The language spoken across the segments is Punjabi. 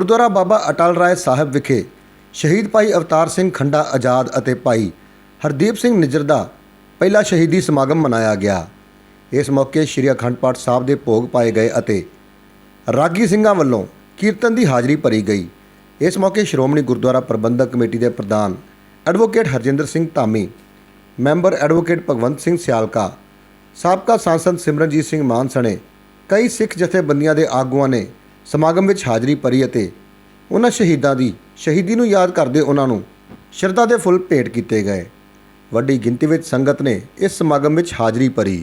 ਗੁਰਦੁਆਰਾ ਬਾਬਾ ਅਟਲ ਰਾਏ ਸਾਹਿਬ ਵਿਖੇ ਸ਼ਹੀਦ ਭਾਈ ਅਵਤਾਰ ਸਿੰਘ ਖੰਡਾ ਆਜ਼ਾਦ ਅਤੇ ਭਾਈ ਹਰਦੀਪ ਸਿੰਘ ਨਿੱਜਰ ਦਾ ਪਹਿਲਾ ਸ਼ਹੀਦੀ ਸਮਾਗਮ ਮਨਾਇਆ ਗਿਆ। ਇਸ ਮੌਕੇ ਸ੍ਰੀ ਅਖੰਡ ਪਾਠ ਸਾਹਿਬ ਦੇ ਭੋਗ ਪਾਏ ਗਏ ਅਤੇ ਰਾਗੀ ਸਿੰਘਾਂ ਵੱਲੋਂ ਕੀਰਤਨ ਦੀ ਹਾਜ਼ਰੀ ਭਰੀ ਗਈ। ਇਸ ਮੌਕੇ ਸ਼੍ਰੋਮਣੀ ਗੁਰਦੁਆਰਾ ਪ੍ਰਬੰਧਕ ਕਮੇਟੀ ਦੇ ਪ੍ਰਧਾਨ advocate Harjinder Singh Dhami, member advocate Bhagwant Singh Sialka, ਸਾਬਕਾ ਸਾਂਸਦ ਸਿਮਰਨਜੀਤ ਸਿੰਘ ਮਾਨ ਸਣੇ ਕਈ ਸਿੱਖ ਜਥੇਬੰਦੀਆਂ ਦੇ ਆਗੂਆਂ ਨੇ ਸਮਾਗਮ ਵਿੱਚ ਹਾਜ਼ਰੀ ਭਰੀ ਅਤੇ ਉਹਨਾਂ ਸ਼ਹੀਦਾਂ ਦੀ ਸ਼ਹੀਦੀ ਨੂੰ ਯਾਦ ਕਰਦੇ ਉਹਨਾਂ ਨੂੰ ਸ਼ਰਧਾ ਦੇ ਫੁੱਲ ਭੇਟ ਕੀਤੇ ਗਏ। ਵੱਡੀ ਗਿਣਤੀ ਵਿੱਚ ਸੰਗਤ ਨੇ ਇਸ ਸਮਾਗਮ ਵਿੱਚ ਹਾਜ਼ਰੀ ਭਰੀ।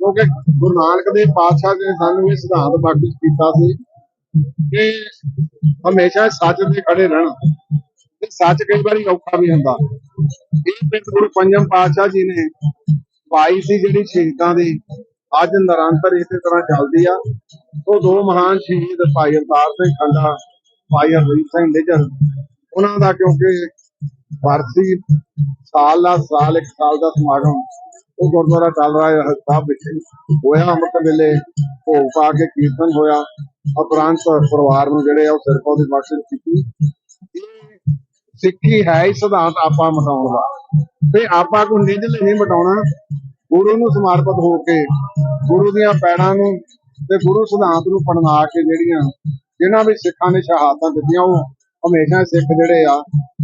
ਕਿਉਂਕਿ ਗੁਰੂ ਨਾਨਕ ਦੇਵ ਪਾਤਸ਼ਾਹ ਜੀ ਨੇ ਸਾਨੂੰ ਇਹ ਸਿਧਾਂਤ ਬਾਕੀ ਕੀਤਾ ਸੀ ਕਿ ਹਮੇਸ਼ਾ ਸੱਚ ਤੇ ਖੜੇ ਰਹਿਣਾ ਤੇ ਸੱਚ ਕਈ ਵਾਰੀ ਔਖਾ ਵੀ ਹੁੰਦਾ। ਇਹ ਪਿੰਡ ਗੁਰੂ ਪੰਜਮ ਪਾਤਸ਼ਾਹ ਜੀ ਨੇ ਪਾਈ ਸੀ ਜਿਹੜੀ ਸ਼ਹੀਦਾਂ ਦੀ ਅੱਜ ਨਿਰੰਤਰ ਇਸੇ ਤਰ੍ਹਾਂ ਚੱਲਦੀ ਆ। ਉਹ ਦੋ ਮਹਾਨ ਸ਼ਹੀਦ ਭਾਈ ਅਵਤਾਰ ਸਿੰਘ ਖੰਡਾ, ਭਾਈ ਹਰਦੀਪ ਸਿੰਘ ਨਿੱਜਰ, ਉਹਨਾਂ ਦਾ ਕਿਉਂਕਿ ਵਰਸੀ ਸਾਲ ਦਾ ਸਾਲ, ਇੱਕ ਸਾਲ ਦਾ ਸਮਾਗਮ, ਉਹ ਗੁਰਦੁਆਰਾ ਚੱਲ ਰਿਹਾ ਸਾਹਿਬ ਵਿਖੇ ਹੋਇਆ, ਅੰਮ੍ਰਿਤ ਵੇਲੇ ਭੋਗ ਪਾ ਕੇ ਕੀਰਤਨ ਹੋਇਆ, ਉਪਰੰਤ ਪਰਿਵਾਰ ਨੂੰ ਜਿਹੜੇ ਆ ਉਹ ਸਿਰ ਦੀ ਬਖਸ਼ਿਸ਼ ਕੀਤੀ। ਸਿੱਖੀ ਹੈ ਹੀ ਸਿਧਾਂਤ ਆਪਾਂ ਮਟਾਉਣ ਦਾ ਤੇ ਆਪਾਂ ਕੋ ਨਿਜਲੇ ਨਹੀਂ ਮਟਾਉਣਾ। ਗੁਰੂ ਨੂੰ ਸਮਰਪਿਤ ਹੋ ਕੇ, ਗੁਰੂ ਦੀਆਂ ਪੈੜਾਂ ਨੂੰ ਤੇ ਗੁਰੂ ਸਿਧਾਂਤ ਨੂੰ ਪੜਨਾ ਕੇ ਜਿਹੜੀਆਂ, ਜਿਨ੍ਹਾਂ ਵੀ ਸਿੱਖਾਂ ਨੇ ਸ਼ਹਾਦਤਾਂ ਦਿੱਤੀਆਂ, ਉਹ ਹਮੇਸ਼ਾ ਸਿੱਖ ਜਿਹੜੇ ਆ,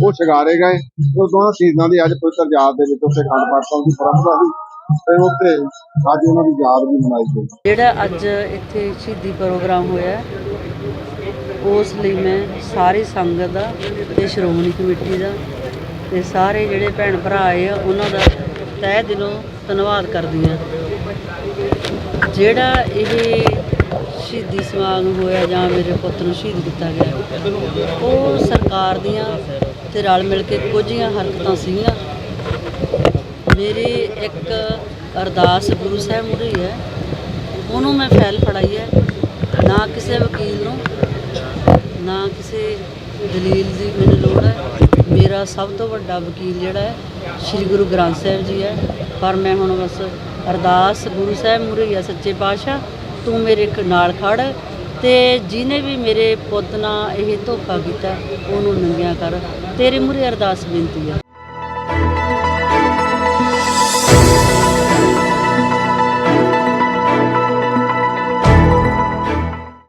ਉਹ ਸ਼ਿਗਾਰੇ ਗਏ। ਉਹ ਦੋਹਾਂ ਸ਼ਹੀਦਾਂ ਦੀ ਅੱਜ ਪਵਿੱਤਰ ਯਾਦ ਦੇ ਵਿੱਚ ਉੱਥੇ ਖੰਡ ਪਾਠ ਸਾਹਿਬ ਦੀ ਪਰੰਪਰਾ ਸੀ ਤੇ ਉੱਥੇ ਅੱਜ ਉਹਨਾਂ ਦੀ ਯਾਦ ਵੀ ਮਨਾਈ ਗਈ। ਜਿਹੜਾ ਅੱਜ ਇੱਥੇ ਸ਼ਹੀਦੀ ਪ੍ਰੋਗਰਾਮ ਹੋਇਆ, ਉਸ ਲਈ ਮੈਂ ਸਾਰੀ ਸੰਗਤ ਦਾ ਤੇ ਸ਼੍ਰੋਮਣੀ ਕਮੇਟੀ ਦਾ ਤੇ ਸਾਰੇ ਜਿਹੜੇ ਭੈਣ ਭਰਾ ਆਏ ਆ, ਉਹਨਾਂ ਦਾ ਤਹਿ ਦਿਲੋਂ ਧੰਨਵਾਦ ਕਰਦੀ ਹਾਂ। ਜਿਹੜਾ ਇਹ ਸ਼ਹੀਦੀ ਸਮਾਗਮ ਹੋਇਆ ਜਾਂ ਮੇਰੇ ਪੁੱਤ ਨੂੰ ਸ਼ਹੀਦ ਕੀਤਾ ਗਿਆ, ਉਹ ਸਰਕਾਰ ਦੀਆਂ ਤੇ ਰਲ ਮਿਲ ਕੇ ਕੁਝੀਆਂ ਹਰਕਤਾਂ ਸੀਗੀਆਂ। ਮੇਰੀ ਇੱਕ ਅਰਦਾਸ ਗੁਰੂ ਸਾਹਿਬ ਮੁਰੀ ਹੈ। ਉਹਨੂੰ ਮੈਂ ਫੈਲ ਫੜਾਈ ਹੈ। ਨਾ ਕਿਸੇ ਵਕੀਲ ਨੂੰ, ਨਾ ਕਿਸੇ ਦਲੀਲ ਦੀ ਮੈਨੂੰ ਲੋੜ ਹੈ। ਮੇਰਾ ਸਭ ਤੋਂ ਵੱਡਾ ਵਕੀਲ ਜਿਹੜਾ ਹੈ, ਸ੍ਰੀ ਗੁਰੂ ਗ੍ਰੰਥ ਸਾਹਿਬ ਜੀ ਹੈ। ਪਰ ਮੈਂ ਹੁਣ ਬਸ ਅਰਦਾਸ ਗੁਰੂ ਸਾਹਿਬ ਮੁਰੀ ਹੈ ਸੱਚੇ ਪਾਤਸ਼ਾਹ, ਤੂੰ ਮੇਰੇ ਨਾਲ ਖੜ ਤੇ ਜਿਹਨੇ ਵੀ ਮੇਰੇ ਪੁੱਤ ਨਾਲ ਇਹ ਧੋਖਾ ਕੀਤਾ, ਉਹਨੂੰ ਨੰਗਿਆ ਕਰ। ਤੇਰੇ ਮੁਰੇ ਅਰਦਾਸ ਬੇਨਤੀ ਹੈ